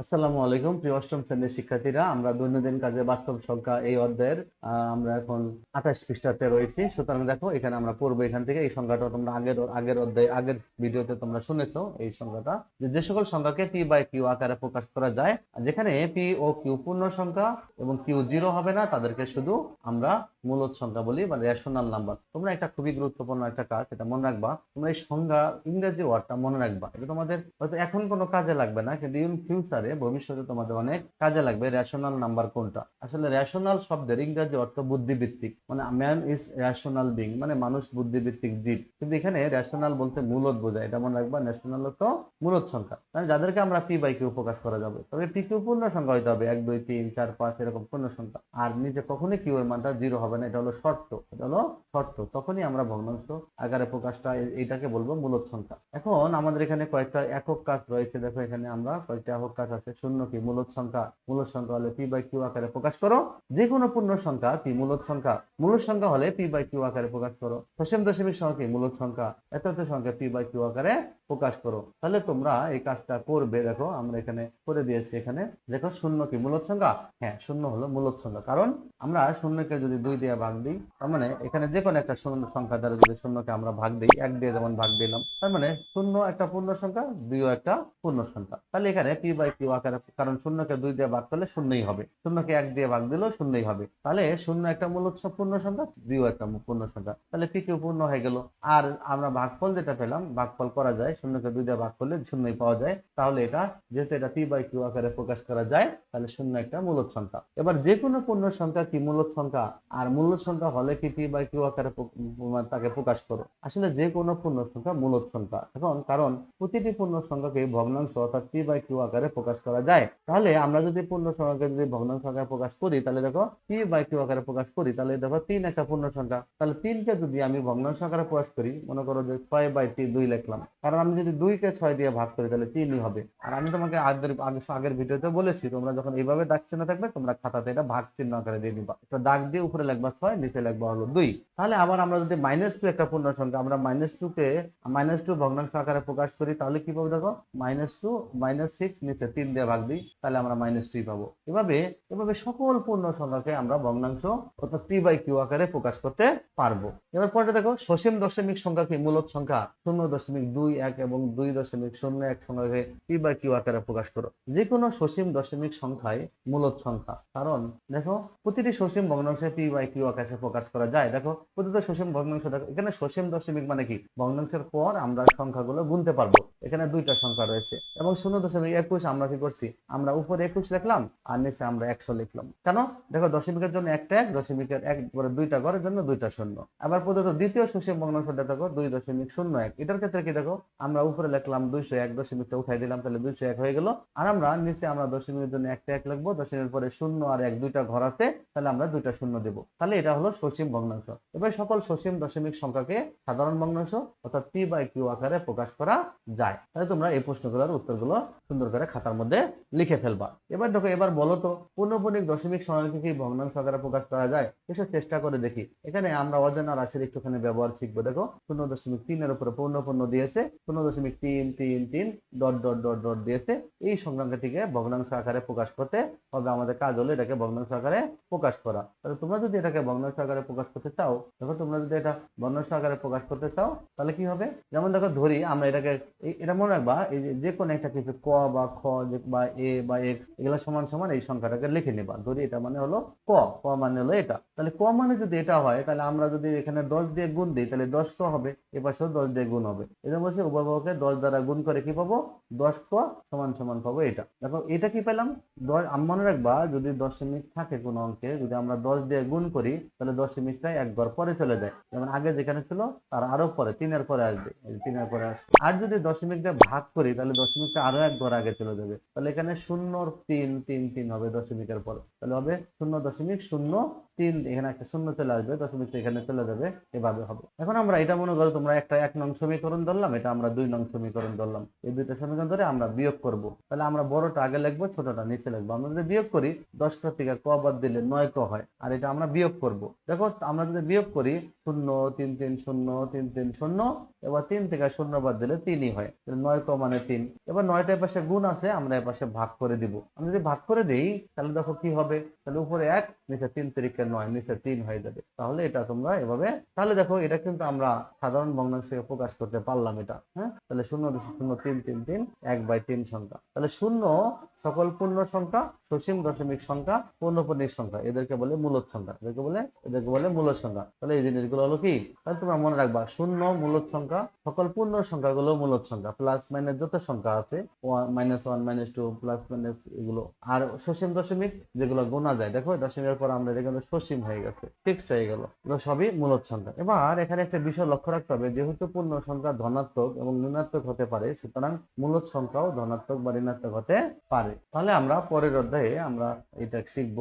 আসসালামু আলাইকুম, প্রিয় অষ্টম শ্রেণির শিক্ষার্থীরা। আমরা দৈনন্দিন কাজে বাস্তব সংখ্যা এই অধ্যায়ের আমরা এখন আঠাশ পৃষ্ঠাতে রয়েছি। সুতরাং দেখো, এখানে আমরা পড়ব এখান থেকে। এই সংখ্যাটা তোমরা আগের আগের অধ্যায়, আগের ভিডিওতে তোমরা শুনেছো এই সংখ্যাটা। যে সকল সংখ্যাকে পি বাই কিউ আকারে প্রকাশ করা যায়, যেখানে পি ও কিউ পূর্ণ সংখ্যা এবং কিউ জিরো হবে না, তাদেরকে শুধু আমরা মূলদ সংখ্যা বলি বা রেশনাল নাম্বার তোমরা একটা খুবই গুরুত্বপূর্ণ একটা কাজ, এটা মনে রাখবা। তোমরা এই সংজ্ঞা ইংরেজি ওয়ার্ডটা মনে রাখবা। এটা তোমাদের হয়তো এখন কোনো কাজে লাগবে না, কিন্তু ইন ফিউচারে ভবিষ্যতে তোমাদের অনেক কাজে লাগবে। রেশনাল নাম্বার কোনটা? আসলে রেশনাল শব্দের ইংরেজি অর্থ বুদ্ধিভিত্তিক মানে ম্যান ইজ রেশনাল বিং মানে মানুষ বুদ্ধিভিত্তিক জীব। কিন্তু এখানে রেশনাল বলতে মূলত বোঝায়। এটা মনে রাখবা ন্যাশনাল তো মূলত সংখ্যা। মানে যাদেরকে আমরা পি বাই কিউ প্রকাশ করা যাবে, তবে পি কিউ পূর্ণ সংখ্যা হইতে হবে। এক, দুই, তিন, চার, পাঁচ, এরকম পূর্ণ সংখ্যা। আর নিচে কখনই কিউ এর মানটা জিরো হবে না। এটা হলো শর্ত। এটা হলো শর্ত। তখনই আমরা ভগ্নাংশ আকারে প্রকাশটা এটাকে বলব মূলত সংখ্যা। এখন আমাদের এখানে কয়েকটা একক কাজ রয়েছে। দেখো এখানে আমরা কয়েকটা একক কাজ আছে, শূন্য কি? মূলত সংখ্যা মূলত সংখ্যা হলে পি বাই কিউ আকারে প্রকাশ করো। যে কোনো পূর্ণ সংখ্যা, পি মূলত সংখ্যা মূলত সংখ্যা হলে পি বাই কিউ আকারে প্রকাশ করো। দশম দশমিক সংখ্যা মূলত সংখ্যা এত সংখ্যা পি বাই কিউ আকারে প্রকাশ করো। তাহলে তোমরা এই কাজটা করবে, দেখো, আমরা এখানে করে দিয়েছি এখানে। দেখো, শূন্য কি? মূলত সংখ্যা? হ্যাঁ শূন্য হলো মূলত সংখ্যা। কারণ আমরা শূন্যকে যদি দুই দিয়ে ভাগ দিই, তার মানে এখানে যে কোনো একটা শূন্য সংখ্যা দ্বারা যদি শূন্যকে আমরা ভাগ দিই, এক দিয়ে যেমন ভাগ দিলাম, তার মানে শূন্য একটা পূর্ণ সংখ্যা, দুইও একটা পূর্ণ সংখ্যা। তাহলে এখানে পি বাই কিউ আকারে কারণ শূন্যকে দুই দিয়ে ভাগ করলে শূন্যই হবে। শূন্যকে এক দিয়ে ভাগ দিলেও শূন্যই হবে। তাহলে শূন্য একটা মূলত পূর্ণ সংখ্যা, দুইও একটা পূর্ণ সংখ্যা। তাহলে পি কিউ পূর্ণ হয়ে গেল? আর আমরা ভাগফল যেটা পেলাম, ভাগফল করা যায়। শূন্যকে দুই দিয়ে ভাগ করলে শূন্যই পাওয়া যায়। তাহলে এটা, যেহেতু এটা পি বাই কিউ আকারে প্রকাশ করা যায়, তাহলে শূন্য একটা মূলত সংখ্যা। এবার যে কোনো পূর্ণ সংখ্যা কি মূলত সংখ্যা? আর মূলত সংখ্যা হলে কি পি বাই কিউ আকারে তাকে প্রকাশ করো? আসলে যে কোনো পূর্ণ সংখ্যা মূলত সংখ্যা। এখন কারণ, প্রতিটি পূর্ণ সংখ্যাকে ভগ্নাংশ অর্থাৎ পি বাই কিউ আকারে প্রকাশ করা যায়। তাহলে আমরা যদি পূর্ণ সংখ্যাকে যদি ভগ্নাংশ আকারে প্রকাশ করি, তাহলে দেখো পি বাই কিউ আকারে প্রকাশ করি, তাহলে দেখো তিন একটা পূর্ণ সংখ্যা। তাহলে তিনকে যদি আমি ভগ্নাংশ আকারে প্রকাশ করি, মনে করো যে ছয় বাই টি দুই লিখলাম। কারণ আমি যদি দুইকে ছয় দিয়ে ভাগ করি, তাহলে তিনই হবে। আর আমি তোমাকে আগের আগে- আগের ভিডিওতে বলেছি, তোমরা যখন এইভাবে দাগ চিহ্ন থাকবে, তোমরা খাতাতে এটা ভাগ চিহ্ন আকারে দিয়ে দিবা। একটা দাগ দিয়ে উপরে লিখবা ছয়, নিচে লিখবা হলো দুই। তাহলে আবার আমরা যদি মাইনাস টু একটা পূর্ণ সংখ্যা, আমরা মাইনাস টু কে মাইনাস টু ভগ্নাংশ আকারে প্রকাশ করি, তাহলে কি পাবো দেখো? মাইনাস টু মাইনাস সিক্স নিচে তিন দিয়ে ভাগ দিই, তাহলে আমরা মাইনাস টুই পাবো। এভাবে এভাবে সকল পূর্ণ সংখ্যাকে আমরা ভগ্নাংশ অর্থাৎ পি বাই কিউ আকারে প্রকাশ করতে পারব। এবার পরে দেখো, সসীম দশমিক সংখ্যা কি? মূলত সংখ্যা শূন্য দশমিক দুই এক এবং দুই দশমিক শূন্য এক সংখ্যাকে পি বাই কিউ আকারে প্রকাশ করো। যে কোনো সসীম দশমিক সংখ্যায় মূলত সংখ্যা। কারণ, দেখো, প্রতিটি সসীম ভগ্নাংশে পি বাই কিউ আকারে প্রকাশ করা যায়। দেখো, প্রতিটা সসীম ভগ্নাংশ, দেখো, এখানে সসীম দশমিক মানে কি? ভগ্নাংশের পর আমরা সংখ্যাগুলো গুনতে পারব। এখানে দুইটা সংখ্যা রয়েছে। এবং শূন্য দশমিক একুশ আমরা কি করছি, আমরা উপরে একুশ লিখলাম আর নিচে আমরা একশো লিখলাম। কেন? দেখো দশমিকের জন্য একটা এক, দশমিকের এক দুইটা ঘরের জন্য দুইটা শূন্য। আবার প্রদত্ত দ্বিতীয় সসীম ভগ্নাংশটা দেখো, দুই দশমিক শূন্য এক। এটার ক্ষেত্রে কি দেখো, আমরা উপরে লিখলাম দুইশো এক, দশমিকটা উঠাই দিলাম, তাহলে দুইশো এক হয়ে গেল। আর আমরা নিচে আমরা দশমিকের জন্য একটা এক লিখব, দশমিকের পরে শূন্য আর এক দুইটা ঘর আছে, তাহলে আমরা দুইটা শূন্য দেবো। তাহলে এটা হলো সসীম ভগ্নাংশ এবার সকল সসীম দশমিক সংখ্যাকে সাধারণ ভগ্নাংশ অর্থাৎ পি বাই কিউ আকারে প্রকাশ করা যায়। তাহলে তোমরা এই প্রশ্নগুলোর উত্তরগুলো সুন্দর করে খাতার মধ্যে লিখে ফেলবা। এবার দেখো, এবার বলো তো, পূর্ণপণিক দশমিক সংখ্যাকে কি ভগ্নাংশ আকারে প্রকাশ করা যায়? এসব চেষ্টা করে দেখি। এখানে আমরা অজানা রাশির একটুখানি ব্যবহার শিখব। দেখো, শূন্য দশমিক তিনের উপরে পূর্ণ পূর্ণ দিয়েছে, শূন্য দশমিক তিন তিন তিন, ডট ডট ডট ডট দিয়েছে। এই সংখ্যাটিকে ভগ্নাংশ আকারে প্রকাশ করতে হবে। আমাদের কাজ হলো এটাকে ভগ্নাংশ আকারে প্রকাশ করা। তাহলে তোমরা যদি এটাকে ভগ্নাংশ আকারে প্রকাশ করতে চাও, দেখো তোমরা যদি এটা ভগ্নাংশ আকারে প্রকাশ করতে চাও, তাহলে কি হবে? যেমন দেখো, ধরি আমরা এটাকে এটা মনে রাখবা, এই যে কোনো একটা কিছু ক বা খ বা এ বা এক্স, এগুলো সমান সমান এই সংখ্যাটাকে লিখে নিবা। ধরি এটা মানে হলো ক ক মানে হলো এটা। তাহলে ক মানে যদি এটা হয়, তাহলে আমরা যদি এখানে দশ দিয়ে গুণ দিই, তাহলে দশ ক হবে এপাশেও দশ দিয়ে গুণ হবে। এটা বলছে উভয়কে দশ দ্বারা গুণ করে কি পাবো? দশ ক সমান সমান পাবো এটা। দেখো, এটা কি পেলাম? দশ, আম- মনে রাখবা, যদি দশমিক থাকে কোনো অঙ্কে, যদি আমরা দশ দিয়ে গুণ করি, তাহলে দশমিকটা একবার পরে চলে যায়। যেমন আগে যেখানে ছিল, তার আরও পরে, তিনের পরে আসবে তিনের পরে আসবে আর যদি দশমিক দিয়ে ভাগ করি, তাহলে দশমিকটা আরও একবার আগে চলে যাবে। তাহলে এখানে শূন্য তিন তিন তিন হবে দশমিকের পরে। তাহলে হবে শূন্য দশমিক শূন্য তিন এখানে একটা শূন্য চলে আসবে দশমিক এখানে চলে যাবে, এভাবে হবে। এখন আমরা এটা মনে করো তোমরা একটা এক নং সমীকরণ ধরলাম, এটা আমরা দুই নং সমীকরণ ধরলাম। এই দুইটা সমীকরণ ধরে আমরা বিয়োগ করব। তাহলে আমরা বড়টা আগে লিখব, ছোটটা নিচে লিখব। আমরা যদি বিয়োগ করি, দশটা থেকে ক বাদ দিলে নয় ক হয়, আর এটা আমরা বিয়োগ করব। দেখো, আমরা যদি বিয়োগ করি, শূন্য, তিন তিন, শূন্য, তিন তিন, শূন্য, এবার তিন থেকে শূন্য বাদ দিলে তিনই হয়। নয় ক মানে তিন। এবার নয়টার পাশে গুণ আছে, আমরা এর পাশে ভাগ করে দিব। আমরা যদি ভাগ করে দিই, তাহলে দেখো কি হবে? তাহলে উপরে এক, নিচে তিন তারিখে নয় নিচে তিন হয়ে যাবে। তাহলে এটা তোমরা এভাবে, তাহলে দেখো এটা কিন্তু আমরা সাধারণ ভগ্নাংশে প্রকাশ করতে পারলাম এটা হ্যাঁ? তাহলে শূন্য শূন্য তিন তিন তিন, এক বাই তিন সংখ্যা। তাহলে শূন্য সকল পূর্ণ সংখ্যা সসীম দশমিক সংখ্যা পূর্ণপূর্ণিক সংখ্যা। এদেরকে বলে মূলত সংখ্যা। এদেরকে বলে এদেরকে বলে মূলত সংখ্যা। তাহলে এই জিনিসগুলো হলো কি? তাহলে তোমরা মনে রাখবা, শূন্য মূলত সংখ্যা, সকল পূর্ণ সংখ্যাগুলো মূলত সংখ্যা। প্লাস মাইনাস যত সংখ্যা আছে minus one minus two plus minus এগুলো। আর সসীম দশমিক যেগুলো গোনা যায়, দেখো, দশমিকের পর আমরা এটা কিন্তু সসীম হয়ে গেছে ফিক্সড হয়ে গেল। এগুলো সবই মূলত সংখ্যা। এবার এখানে একটা বিষয় লক্ষ্য রাখতে হবে, যেহেতু পূর্ণ সংখ্যা ধনাত্মক এবং ঋণাত্মক হতে পারে, সুতরাং মূলত সংখ্যাও ধনাত্মক বা ঋণাত্মক হতে তাহলে আমরা পরের অধ্যায়ে আমরা এটা শিখব।